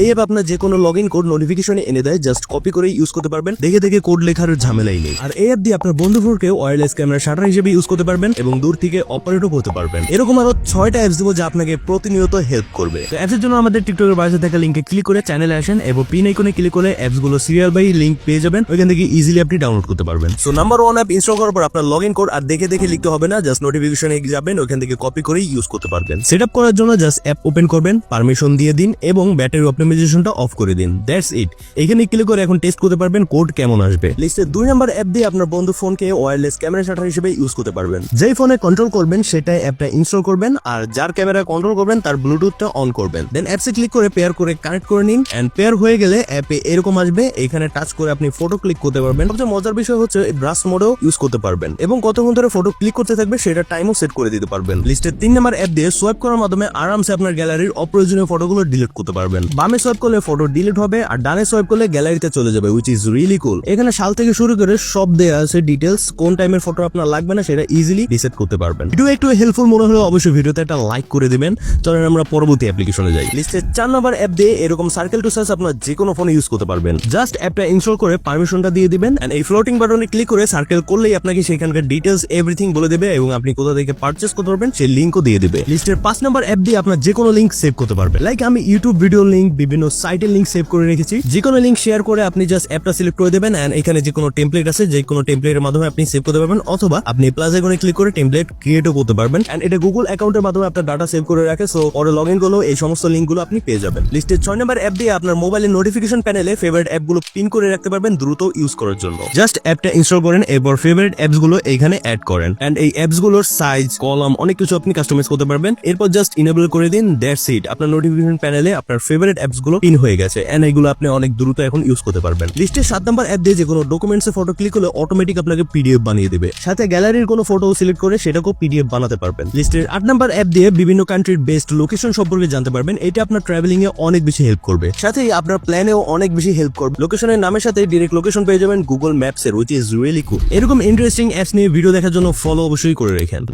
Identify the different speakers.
Speaker 1: এই অ্যাপ আপনার যে কোনো লগ ইন কোড নোটিফিকেশনে এনে দেয় জাস্ট কপি করে ইউজ করতে পারবেন। দেখে দেখে কোড লেখার ঝামেলাই নেই। আর এই অ্যাপ দিয়ে আপনার বন্ধুদেরকে ওয়ারলেস ক্যামেরা শাটার হিসেবে ইউজ করতে পারবেন এবং দূর থেকে অপারেটও করতে পারবেন। এরকম আরও ছয়টা অ্যাপস দেবো যা আপনাকে প্রতিনিয়ত হেল্প করবে। তো অ্যাপসের জন্য আমাদের টিকটকের বাসে থাকা লিঙ্কে ক্লিক করে চ্যানেলে আসেন এবং পিন আইকনে ক্লিক করে অ্যাপসগুলো সিরিয়াল বাই লিঙ্ক পেয়ে যাবেন। ওইখান থেকে ইজিলি আপনি ডাউনলোড করতে পারবেন। So number one app install করার পর আপনার লগ ইন কোড আর দেখে দেখে লিখতে হবে না জাস্ট নোটিফিকেশনে যাবেন, ওইখান থেকে কপি করে ইউজ করতে পারবেন। সেট আপ করার জন্য জাস্ট অ্যাপ ওপেন করবেন পারমিশন দিয়ে দিন এবং ব্যাটারি অপটিমাইজেশনটা অফ করে দিন। দ্যাটস ইট এখানে ক্লিক করে এখন টেস্ট করতে পারবেন কোড কেমন আসবে। লিস্টের দুই নাম্বার অ্যাপ দিয়ে আপনার বন্ধু ফোনকে ওয়্যারলেস ক্যামেরা শাটার হিসেবে ইউজ করতে পারবেন। যেই ফোনে কন্ট্রোল করবেন, সেটাই অ্যাপটা ইনস্টল করবেন আর যার ক্যামেরা কন্ট্রোল করবেন, তার ব্লুটুথটা অন করবেন। দেন অ্যাপসে ক্লিক করে পেয়ার করে কানেক্ট করে নিন এন্ড পেয়ার হয়ে গেলে অ্যাপে এরকম আসবে। এখানে টাচ করে আপনি ফটো ক্লিক করতে পারবেন। সবচেয়ে মজার বিষয় হচ্ছে ব্রাশ মোডও ইউজ করতে পারবেন এবং কতক্ষণ ধরে ফটো ক্লিক করতে থাকবে, সেটা টাইমও সেট করে দিতে পারবেন। লিস্টের তিন নাম্বার অ্যাপ দিয়ে সোয়াইপ করার মাধ্যমে আরামসে আপনার গ্যালারির অপ্রয়োজনীয় ফটোগুলো ডিলিট করতে পারবেন। বামে সোয়াইপ করলে ফটো ডিলিট হবে আর ডানে সোয়াইপ করলে গ্যালারিতে চলে যাবে উইচ ইজ রিয়েলি কুল এখানে সাল থেকে শুরু করে সব দেয়া আছে ডিটেলস কোন টাইমের ফটো আপনার লাগবে না সেটা ইজিলি রিসেট করতে পারবেন। ভিডিও একটু হেল্পফুল মনে হলে অবশ্যই ভিডিওতে একটা লাইক করে দিবেন। চলেন আমরা পরবর্তী অ্যাপ্লিকেশনে যাই। লিস্টের চার নাম্বার অ্যাপ দিয়ে এরকম সার্কেল টু সার্চ আপনার যে কোনো ফোনে ইউজ করতে পারবেন। জাস্ট অ্যাপটা ইনস্টল করে পারমিশনটা দিয়ে দিবেন এন্ড এই ফ্লোটিং বাটনে ক্লিক করে সার্কেল করলেই আপনাকে সেখানকার ডিটেলস এভরিথিং বলে দেবে এবং আপনি কোথা থেকে পারচেস করতে পারবেন সেই লিঙ্কও দিয়ে দিবে। লিস্টের পাঁচ নাম্বার অ্যাপ দিয়ে আপনার যে কোনো লিঙ্ক সেভ করতে পারবেন। লাইক আমি ইউটিউব ভিডিও লিঙ্ক বিভিন্ন সাইটের লিঙ্ক সেভ করে রেখেছি। যে কোনো লিঙ্ক শেয়ার করে আপনি জাস্ট অ্যাপটা সিলেক্ট করে দেবেন অ্যান্ড এখানে যে কোনো টেমপ্লেট আছে যে কোনো টেমপ্লেটের মাধ্যমে আপনি সেভ করতে পারবেন অথবা আপনি প্লাস আইকনে ক্লিক করে টেমপ্লেট ক্রিয়েটও করতে পারবেন। অ্যান্ড এটা গুগল অ্যাকাউন্টের মাধ্যমে আপনার ডাটা সেভ করে রাখে সো পরে লগ ইন করলেও এই সমস্ত লিঙ্কগুলো আপনি পেয়ে যাবেন। লিস্টের ছয় নম্বর অ্যাপ দিয়ে আপনার মোবাইলের নোটিফিকেশন প্যানেলে ফেভারিট অ্যাপগুলো পিন করে রাখতে পারবেন দ্রুত ইউজ করার জন্য। জাস্ট অ্যাপটা ইনস্টল করেন, এরপর ফেভারিট অ্যাপসগুলো এখানে অ্যাড করেন। অ্যান্ড এই অ্যাপসগুলোর সাইজ কলাম অনেক কিছু আপনি কাস্টমাইজ করতে পারবেন। এরপর জাস্ট ইনেবল করে দিন দ্যাটস ইট আপনার নোটিফিকেশন প্যানেলে আপনার ফেভারিট অ্যাপস গুলো পিন হয়ে গেছে এন্ড এইগুলো আপনি অনেক দ্রুত এখন ইউজ করতে পারবেন। লিস্টের সাত নম্বর অ্যাপ দিয়ে যে কোনো ডকুমেন্টস ফটো ক্লিক করলে অটোমেটিক আপনাকে পিডিএফ বানিয়ে দেবে। সাথে গ্যালারির কোনো ফটো সিলেক্ট করে সেটাকেও পিডিএফ বানাতে পারবেন। লিস্টের আট নম্বর অ্যাপ দিয়ে বিভিন্ন কান্ট্রির বেস্ট লোকেশন সম্পর্কে জানতে পারবেন, এটা আপনার ট্রাভেলিং এ অনেক বেশি হেল্প করবে। সাথেই আপনার প্ল্যানেও অনেক বেশি হেল্প করবে। লোকেশনের নামের সাথে ডিরেক্ট লোকেশন পেয়ে যাবেন গুগল ম্যাপস এর উইচ ইজ রিয়েলি কুল এরকম ইন্টারেস্টিং অ্যাপস নিয়ে ভিডিও দেখার জন্য ফলো অবশ্যই করে রেখেন।